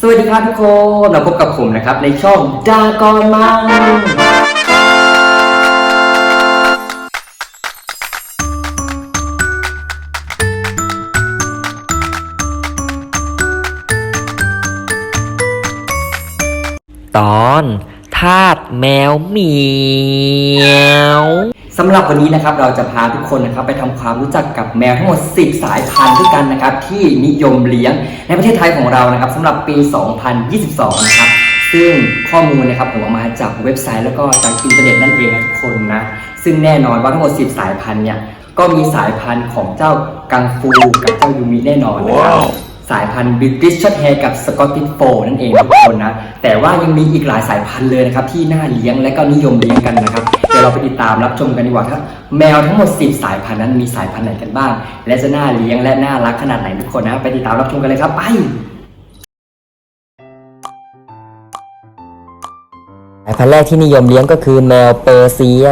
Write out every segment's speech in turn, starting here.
สวัสดีครับทุกคนเราพบกับผมนะครับ ในช่องดากอนมังตอนทาสแมวเหมียว สำหรับวันนี้นะครับเราจะพาทุกคนนะครับไปทำความรู้จักกับแมวทั้งหมด 10 สายพันธุ์ด้วยกันนะครับที่นิยมเลี้ยงในประเทศไทยของเรานะครับสำหรับปี 2022 นะครับซึ่งข้อมูลนะครับผมเอามาจากเว็บไซต์แล้วก็จากอินเทอร์เน็ตนั่นเองนะทุกคนนะซึ่งแน่นอนว่าทั้งหมด 10 สายพันธุ์เนี่ยก็มีสายพันธุ์ของเจ้ากังฟูกับเจ้ายูมิแน่นอนนะครับ สายพันธุ์บิ t ิชช็อตแฮร์กับสกอตติชโฟนั่นเองทุกคนนะ แต่ว่ายังมีอีกหลายสายพันธุ์เลยนะครับ ที่น่าเลี้ยงและก็นิยมเลี้ยงกันนะครับ เดี๋ยวเราไปติดตามรับชมกันดีกว่าครับแมวทั้งหมด 10 สายพันธุ์นั้นมีสายพันธุ์ไหนกันบ้าง และจะน่าเลี้ยงและน่ารักขนาดไหนทุกคนนะ ไปติดตามรับชมกันเลยครับไปสายพันธุ์แรกที่นิยมเลี้ยงก็คือแมวเปอร์เซีย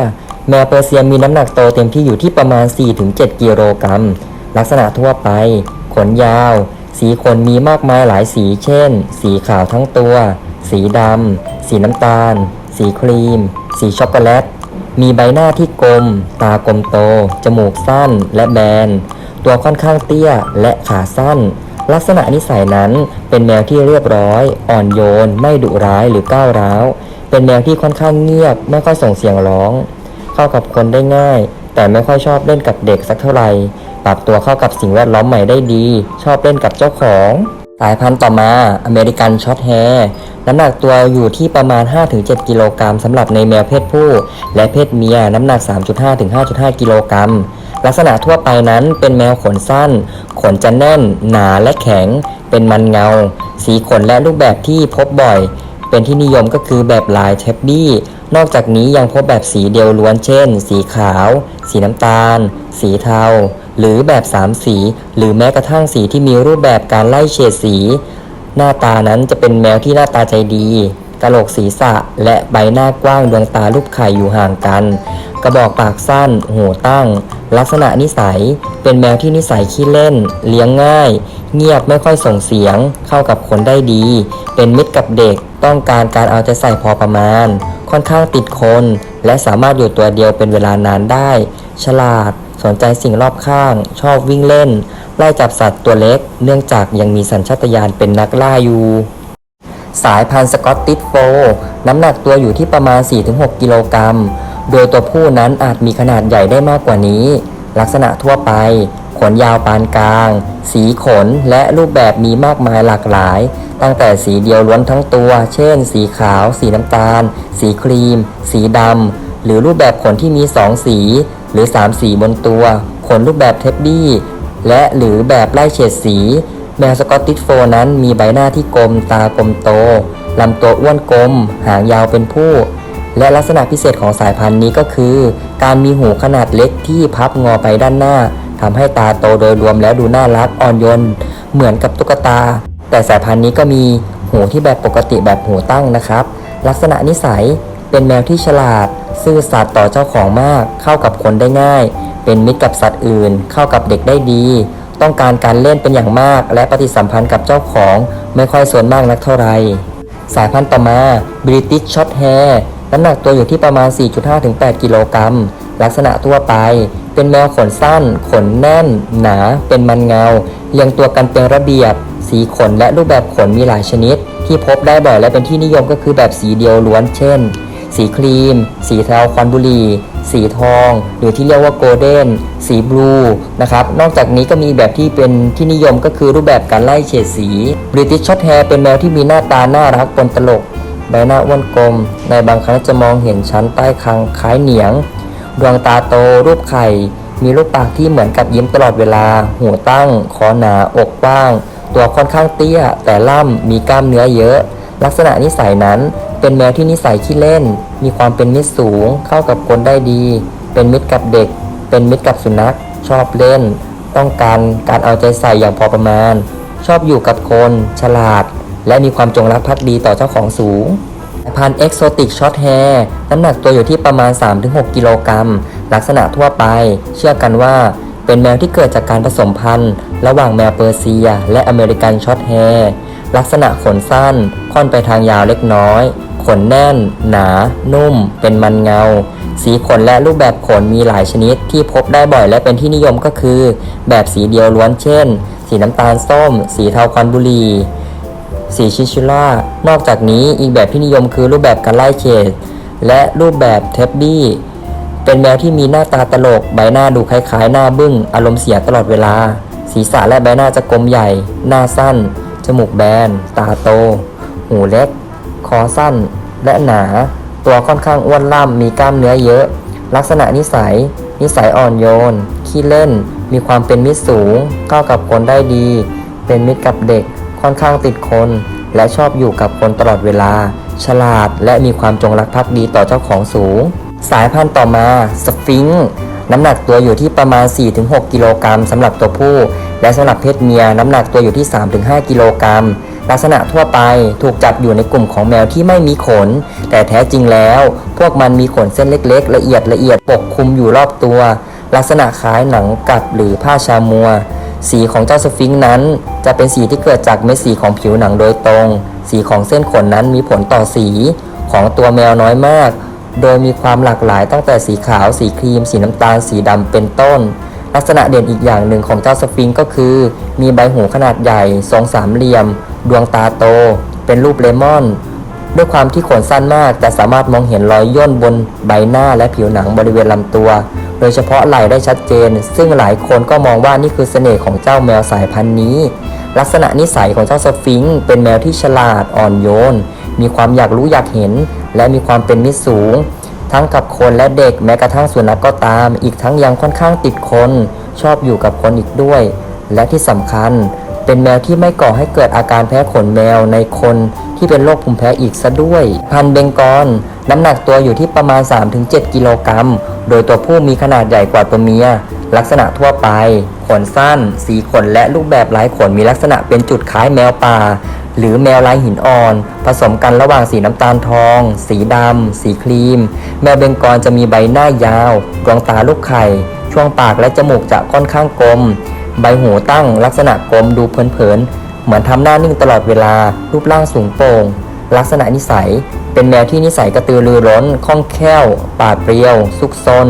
แมวเปอร์เซียมีน้ำหนักโตเต็มที่อยู่ที่ประมาณ 4-7 กิโลกรัมลักษณะทั่วไป ขนยาว สีขนมีมากมายหลายสี เช่น สีขาวทั้งตัว สีดำ สีน้ำตาล สีครีม สีช็อกโกแลต มีใบหน้าที่กลม ตากลมโต จมูกสั้นและแบน ตัวค่อนข้างเตี้ยและขาสั้น ลักษณะนิสัยนั้นเป็นแมวที่เรียบร้อย อ่อนโยน ไม่ดุร้ายหรือก้าวร้าว เป็นแมวที่ค่อนข้างเงียบ ไม่ค่อยส่งเสียงร้อง เข้ากับคนได้ง่าย แต่ไม่ค่อยชอบเล่นกับเด็กสักเท่าไหร่ ปรับตัวเข้ากับสิ่งแวดล้อมใหม่ได้ดี ชอบเล่นกับเจ้าของ สายพันธุ์ต่อมาอเมริกันช็อตแฮร์น้ำหนักตัวอยู่ที่ประมาณ 5-7 กิโลกรัมสำหรับในแมวเพศผู้ และเพศเมียน้ำหนัก 3.5-5.5 กิโลกรัมลักษณะทั่วไปนั้นเป็นแมวขนสั้น ขนจะแน่น หนาและแข็ง เป็นมันเงา สีขนและรูปแบบที่พบบ่อย เป็นที่นิยมก็คือแบบลายเทปบี้นอกจากนี้ยังพบแบบสีเดียวล้วนเช่น สีขาว สีน้ำตาล สีเทา หรือแบบสามสี หรือแม้กระทั่งสีที่มีรูปแบบการไล่เฉดสี หน้าตานั้นจะเป็นแมวที่หน้าตาใจดีกะโหลกศีรษะและใบหน้ากว้างดวงตาลูกไข่อยู่ห่างกัน กระบอกปากสั้นหูตั้ง ลักษณะนิสัย เป็นแมวที่นิสัยขี้เล่น เลี้ยงง่าย เงียบไม่ค่อยส่งเสียง เข้ากับคนได้ดี เป็นมิตรกับเด็กต้องการการเอาใจใส่พอประมาณ ค่อนข้างติดคน และสามารถอยู่ตัวเดียวเป็นเวลานานได้ ฉลาด สนใจสิ่งรอบข้าง ชอบวิ่งเล่น ไล่จับสัตว์ตัวเล็ก เนื่องจากยังมีสัญชาตญาณเป็นนักล่าอยู่ สายพันธุ์สกอตติชโฟน้ำหนักตัวอยู่ที่ประมาณ 4-6 กิโลกรัม โดยตัวผู้นั้นอาจมีขนาดใหญ่ได้มากกว่านี้ ลักษณะทั่วไป ขนยาวปานกลาง สีขนและรูปแบบมีมากมายหลากหลาย ตั้งแต่สีเดียวล้วนทั้งตัว เช่น สีขาว สีน้ำตาล สีครีม สีดำหรือรูปแบบขนที่มี 2 สี รือ 3 สีบนตัว ขนรูปแบบเทปบี้ และหรือแบบไล่เฉดสี แมวสกอตติชโฟนั้นมีใบหน้าที่กลมตากลมโตลำตัวอ้วนกลม หางยาวเป็นผู้ และลักษณะพิเศษของสายพันธุ์นี้ก็คือ การมีหูขนาดเล็กที่พับงอไปด้านหน้าทำให้ตาโตโดยรวมแล้วดูน่ารักอ่อนโยนเหมือนกับตุ๊กตา แต่สายพันธุ์นี้ก็มีหูที่แบบปกติแบบหูตั้งนะครับ ลักษณะนิสัย เป็นแมวที่ฉลาด ซื่อสัตย์ต่อเจ้าของมาก เข้ากับคนได้ง่าย เป็นมิตรกับสัตว์อื่น เข้ากับเด็กได้ดี ต้องการการเล่นเป็นอย่างมาก และปฏิสัมพันธ์กับเจ้าของไม่ค่อยส่วนมากนักเท่าไหร่สายพันธุ์ต่อมา British Short Hair น้ำหนักตัวอยู่ที่ประมาณ 4.5-8 กิโลกรัม ลักษณะทั่วไป เป็นแมวขนสั้น ขนแน่น หนา เป็นมันเงา เรียงตัวกันเป็นระเบียบ สีขนและรูปแบบขนมีหลายชนิด ที่พบได้บ่อยและเป็นที่นิยมก็คือแบบสีเดียวล้วนเช่น สีครีม สีเทาควันบุรี สีทอง หรือที่เรียกว่าโกลเด้น สีบลูนะครับ นอกจากนี้ก็มีแบบที่เป็นที่นิยมก็คือรูปแบบการไล่เฉดสี British Short Hair เป็นแมวที่มีหน้าตาน่ารักปนตลก ใบหน้าอ้วนกลม ในบางครั้งจะมองเห็นชั้นใต้คางคล้ายเหนียง ดวงตาโต รูปไข่ มีรูปปากที่เหมือนกับยิ้มตลอดเวลาหูตั้ง คอหนา อกกว้าง ตัวค่อนข้างเตี้ย แต่ล่ำมีกล้ามเนื้อเยอะลักษณะนิสัยนั้น เป็นแมวที่นิสัยขี้เล่น มีความเป็นมิตรสูง เข้ากับคนได้ดี เป็นมิตรกับเด็ก เป็นมิตรกับสุนัข ชอบเล่น ต้องการการเอาใจใส่อย่างพอประมาณ ชอบอยู่กับคน ฉลาด และมีความจงรักภักดีต่อเจ้าของสูงพันเอ็กโซติกช็อตแฮร์น้ำหนักตัวอยู่ที่ประมาณ 3-6 กิโลกรัม ลักษณะทั่วไป เชื่อกันว่าเป็นแมวที่เกิดจากการผสมพันธุ์ ระหว่างแมวเปอร์เซีย และอเมริกันช็อตแฮร์ลักษณะขนสั้น ค่อนไปทางยาวเล็กน้อย ขนแน่น หนา นุ่ม เป็นมันเงา สีขนและรูปแบบขนมีหลายชนิดที่พบได้บ่อยและเป็นที่นิยมก็คือ แบบสีเดียวล้วนเช่น สีน้ำตาลส้ม สีเทาควันบุรีสีชิชูล่านอกจากนี้อีกแบบที่นิยมคือรูปแบบการไล่เฉดและรูปแบบเทปบี้เป็นแมวที่มีหน้าตาตลกใบหน้าดูคล้ายๆ หน้าบึ้ง อารมณ์เสียตลอดเวลา ศีรษะและใบหน้าจะกลมใหญ่ หน้าสั้น จมูกแบน ตาโต หูเล็ก คอสั้นและหนา ตัวค่อนข้างอ้วนล่ำมีกล้ามเนื้อเยอะ ลักษณะนิสัย นิสัยอ่อนโยน ขี้เล่น มีความเป็นมิตรสูง เข้ากับคนได้ดี เป็นมิตรกับเด็ก ค่อนข้างติดคน และชอบอยู่กับคนตลอดเวลา ฉลาดและมีความจงรักภักดีต่อเจ้าของสูง สายพันธุ์ต่อมาสฟิงค์น้ำหนักตัวอยู่ที่ประมาณ 4-6 กิโลกรัมสำหรับตัวผู้ และสำหรับเพศเมียน้ำหนักตัวอยู่ที่ 3-5 กิโลกรัม ลักษณะทั่วไปถูกจัดอยู่ในกลุ่มของแมวที่ไม่มีขน แต่แท้จริงแล้ว พวกมันมีขนเส้นเล็กๆ ละเอียดละเอียดปกคลุมอยู่รอบตัว ลักษณะคล้ายหนังกัดหรือผ้าชามัว สีของเจ้าสฟิงค์นั้น จะเป็นสีที่เกิดจากเม็ดสีของผิวหนังโดยตรง สีของเส้นขนนั้นมีผลต่อสีของตัวแมวน้อยมาก โดยมีความหลากหลายตั้งแต่สีขาว สีครีม สีน้ำตาล สีดำเป็นต้น ลักษณะเด่นอีกอย่างหนึ่งของเจ้าสฟิงค์ก็คือ มีใบหูขนาดใหญ่ทรงสามเหลี่ยม ดวงตาโต เป็นรูปเลมอน ด้วยความที่ขนสั้นมากแต่สามารถมองเห็นรอยย่นบนใบหน้าและผิวหนังบริเวณลำตัว โดยเฉพาะไหล่ได้ชัดเจน ซึ่งหลายคนก็มองว่านี่คือเสน่ห์ของเจ้าแมวสายพันธุ์นี้ ลักษณะนิสัยของเจ้าสฟิงค์เป็นแมวที่ฉลาดอ่อนโยน มีความอยากรู้อยากเห็น และมีความเป็นมิตรสูง ทั้งกับคนและเด็กแม้กระทั่งสุนัขก็ตาม อีกทั้งยังค่อนข้างติดคน ชอบอยู่กับคนอีกด้วย และที่สำคัญ เป็นแมวที่ไม่ก่อให้เกิดอาการแพ้ขนแมวในคนที่เป็นโรคภูมิแพ้อีกซะด้วย พันเบงกอลน้ำหนักตัวอยู่ที่ประมาณ 3-7 กิโลกรัม โดยตัวผู้มีขนาดใหญ่กว่าตัวเมีย ลักษณะทั่วไป ขนสั้น สีขนและรูปแบบลายขนมีลักษณะเป็นจุดคล้ายแมวป่า หรือแมวลายหินอ่อน ผสมกันระหว่างสีน้ำตาลทอง สีดำ สีครีม แมวเบงกอลจะมีใบหน้ายาว ดวงตาลูกไข่ ช่วงปากและจมูกจะค่อนข้างกลม ใบหูตั้งลักษณะกลมดูเผินๆ เหมือนทำหน้านิ่งตลอดเวลา รูปร่างสูงโปร่ง ลักษณะนิสัย เป็นแมวที่นิสัยกระตือรือร้นคล่องแคล่วปาดเปรียว ซุกซน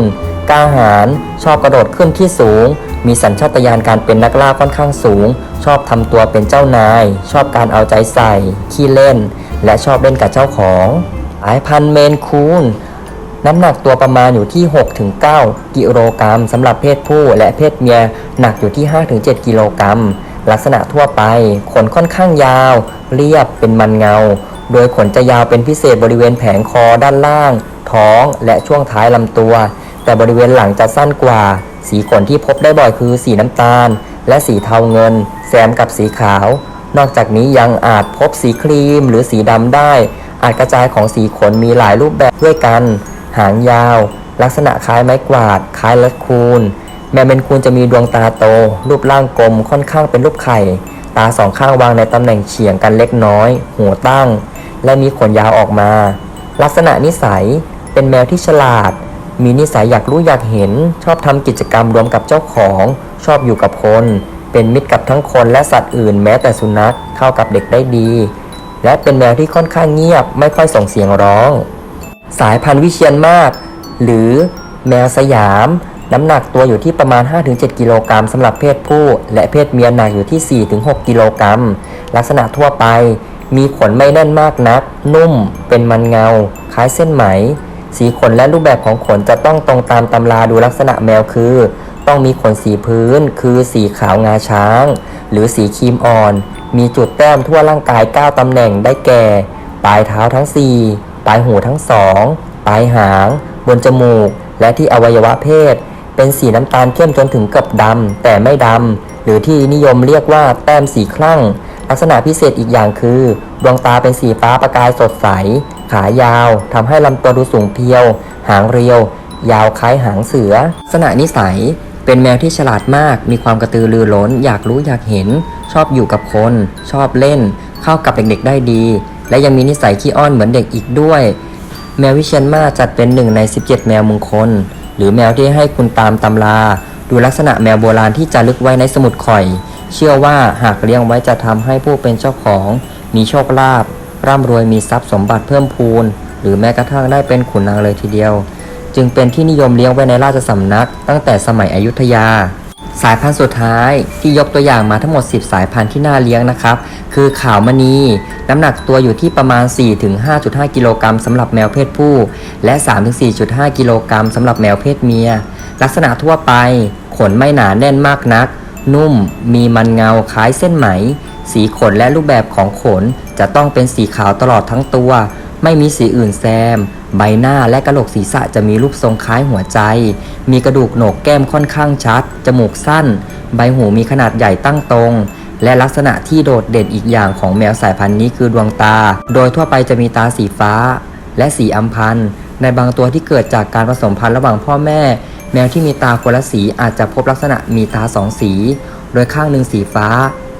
กล้าหาญชอบกระโดดขึ้นที่สูง มีสัญชาตญาณการเป็นนักล่าค่อนข้างสูง ชอบทำตัวเป็นเจ้านาย ชอบการเอาใจใส่ ขี้เล่น และชอบเล่นกับเจ้าของสายพันธุ์เมนคูนน้ำหนักตัวประมาณอยู่ที่ 6-9 กิโลกรัมสำหรับเพศผู้และเพศเมียหนักอยู่ที่ 5-7 กิโลกรัมลักษณะทั่วไป ขนค่อนข้างยาว เรียบเป็นมันเงา โดยขนจะยาวเป็นพิเศษบริเวณแผงคอด้านล่าง ท้องและช่วงท้ายลำตัว แต่บริเวณหลังจะสั้นกว่า สีขนที่พบได้บ่อยคือสีน้ำตาล และสีเทาเงิน แซมกับสีขาว นอกจากนี้ยังอาจพบสีครีมหรือสีดำได้ อาจกระจายของสีขนมีหลายรูปแบบด้วยกัน หางยาว ลักษณะคล้ายไม้กวาด คล้ายลัดคูนแมวเมนคูนจะมีดวงตาโต รูปร่างกลมค่อนข้างเป็นรูปไข่ ตาสองข้างวางในตำแหน่งเฉียงกันเล็กน้อยหูตั้ง และมีขนยาวออกมา ลักษณะนิสัยเป็นแมวที่ฉลาด มีนิสัยอยากรู้อยากเห็น ชอบทำกิจกรรมรวมกับเจ้าของ ชอบอยู่กับคน เป็นมิตรกับทั้งคนและสัตว์อื่น แม้แต่สุนัขเข้ากับเด็กได้ดี และเป็นแมวที่ค่อนข้างเงียบ ไม่ค่อยส่งเสียงร้อง สายพันธุ์วิเชียนมาก หรือแมวสยาม น้ำหนักตัวอยู่ที่ประมาณ 5-7 กิโลกรัมสำหรับเพศผู้ และเพศเมียหนักอยู่ที่ 4-6 กิโลกรัมลักษณะทั่วไป มีขนไม่แน่นมากนัก นุ่ม เป็นมันเงา คล้ายเส้นไหม สีขนและรูปแบบของขนจะต้องตรงตามตำราดูลักษณะแมวคือ ต้องมีขนสีพื้น คือสีขาวงาช้าง หรือสีครีมอ่อน มีจุดแต้มทั่วร่างกาย 9 ตำแหน่งได้แก่ ปลายเท้าทั้ง 4 ปลายหูทั้งสองปลายหาง บนจมูก และที่อวัยวะเพศ เป็นสีน้ำตาลเข้มจนถึงกับดำแต่ไม่ดำหรือที่นิยมเรียกว่าแต้มสีคลั่ง ลักษณะพิเศษอีกอย่างคือ ดวงตาเป็นสีฟ้าประกายสดใส ขายาวทำให้ลำตัวดูสูงเพียว หางเรียว ยาวคล้ายหางเสือ ลักษณะนิสัยเป็นแมวที่ฉลาดมาก มีความกระตือรือร้น อยากรู้อยากเห็น ชอบอยู่กับคน ชอบเล่น เข้ากับเด็กๆได้ดี และยังมีนิสัยขี้อ้อนเหมือนเด็กอีกด้วย แมววิเชียนมาจัดเป็นหนึ่งใน 17 แมวมงคล หรือแมวที่ให้คุณตามตำรา ดูลักษณะแมวโบราณที่จารึกไว้ในสมุดข่อย เชื่อว่าหากเลี้ยงไว้จะทำให้ผู้เป็นเจ้าของ มีโชคลาภร่ำรวยมีทรัพย์สมบัติเพิ่มพูน หรือแม้กระทั่งได้เป็นขุนนางเลยทีเดียว จึงเป็นที่นิยมเลี้ยงไว้ในราชสำนัก ตั้งแต่สมัยอยุธยา สายพันธุ์สุดท้ายที่ยกตัวอย่างมาทั้งหมด 10 สายพันธุ์ที่น่าเลี้ยงนะครับ คือขาวมณี น้ำหนักตัวอยู่ที่ประมาณ 4-5.5 กิโลกรัมสำหรับแมวเพศผู้ และ 3-4.5 กิโลกรัมสำหรับแมวเพศเมีย ลักษณะทั่วไป ขนไม่หนาแน่นมากนัก นุ่ม มีมันเงาคล้ายเส้นไหม สีขนและรูปแบบของขนจะต้องเป็นสีขาวตลอดทั้งตัว ไม่มีสีอื่นแซม ใบหน้าและกระโหลกศีรษะจะมีรูปทรงคล้ายหัวใจ มีกระดูกโหนกแก้มค่อนข้างชัด จมูกสั้น ใบหูมีขนาดใหญ่ตั้งตรงและลักษณะที่โดดเด่นอีกอย่างของแมวสายพันธุ์นี้คือดวงตา โดยทั่วไปจะมีตาสีฟ้า และสีอัมพันธ์ในบางตัวที่เกิดจากการผสมพันธุ์ระหว่างพ่อแม่ แมวที่มีตาคนละสีอาจจะพบลักษณะมีตาสองสี โดยข้างหนึ่งสีฟ้า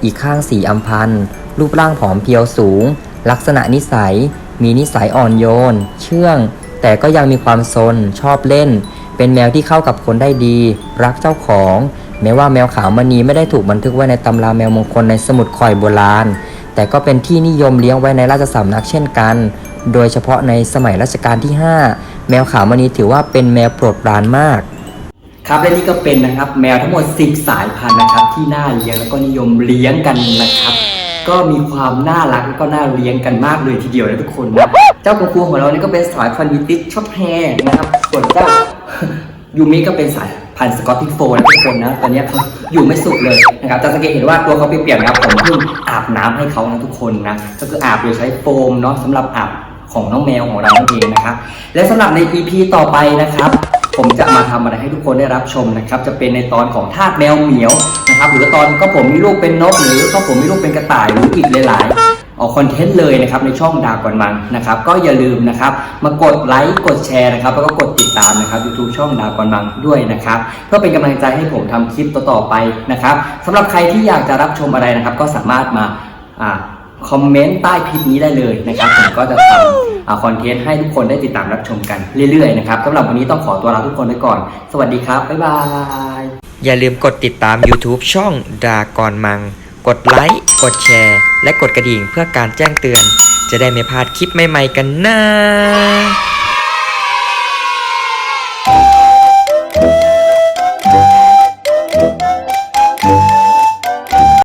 อีกข้างสีอัมพันธ์รูปร่างผอมเพรียวสูง ลักษณะนิสัย มีนิสัยอ่อนโยน เชื่อง แต่ก็ยังมีความซน ชอบเล่น เป็นแมวที่เข้ากับคนได้ดี รักเจ้าของ แม้ว่าแมวขาวมณีไม่ได้ถูกบันทึกไว้ในตำราแมวมงคลในสมุดข่อยโบราณ แต่ก็เป็นที่นิยมเลี้ยงไว้ในราชสำนักเช่นกัน โดยเฉพาะในสมัยรัชกาลที่ 5 แมวขาวมณีถือว่าเป็นแมวโปรดปรานมาก ครับและนี่ก็เป็นนะครับแมวทั้งหมด 10 สายพันธุ์นะครับ ที่น่าเลี้ยงแล้วก็นิยมเลี้ยงกันนะครับ ก็มีความน่ารักแล้วก็น่าเลี้ยงกันมากเลยทีเดียวนะทุกคนนะเจ้ากังฟูของเรานี่ก็เป็นสายพันธุ์วิติชชอบแฮร์นะครับ ส่วนเจ้ายูมิก็เป็นสายพันธุ์สกอตติชโฟล์นะทุกคนนะตอนนี้เขาอยู่ไม่สุขเลยนะครับจะสังเกตเห็นว่าตัวเขาเปลี่ยนๆนะครับผมเพิ่งอาบน้ำให้เขานะทุกคนนะก็คืออาบโดยใช้โฟมเนาะสำหรับอาบของน้องแมวของเรานั่นเองนะครับและสำหรับใน EP ต่อไปนะครับ ผมจะมาทำอะไรให้ทุกคนได้รับชมนะครับ จะเป็นในตอนของทาสแมวเหมียวนะครับหรือตอนก็ผมมีลูกเป็นนกหรือก็ผมมีลูกเป็นกระต่ายหรืออีกหลายๆออกคอนเทนต์เลยนะครับในช่องดาวก่อนมังนะครับก็อย่าลืมนะครับมากดไลค์กดแชร์นะครับแล้วก็กดติดตามนะครับ YouTube ช่องดาวก่อนมังด้วยนะครับเพื่อเป็นกำลังใจให้ผมทำคลิปต่อๆไปนะครับสำหรับใครที่อยากจะรับชมอะไรนะครับ ก็สามารถมาอ่า คอมเมนต์ใต้คลิปนี้ได้เลยนะครับผมก็จะทำคอนเทนต์ให้ทุกคนได้ติดตามรับชมกันเรื่อยๆนะครับสำหรับวันนี้ต้องขอตัวลาทุกคนไปก่อน สวัสดีครับ บ๊ายบาย อย่าลืมกดติดตาม YouTube ช่องดากอนมัง กดไลค์กดแชร์ และกดกระดิ่งเพื่อการแจ้งเตือน จะได้ไม่พลาดคลิปใหม่ๆกันนะ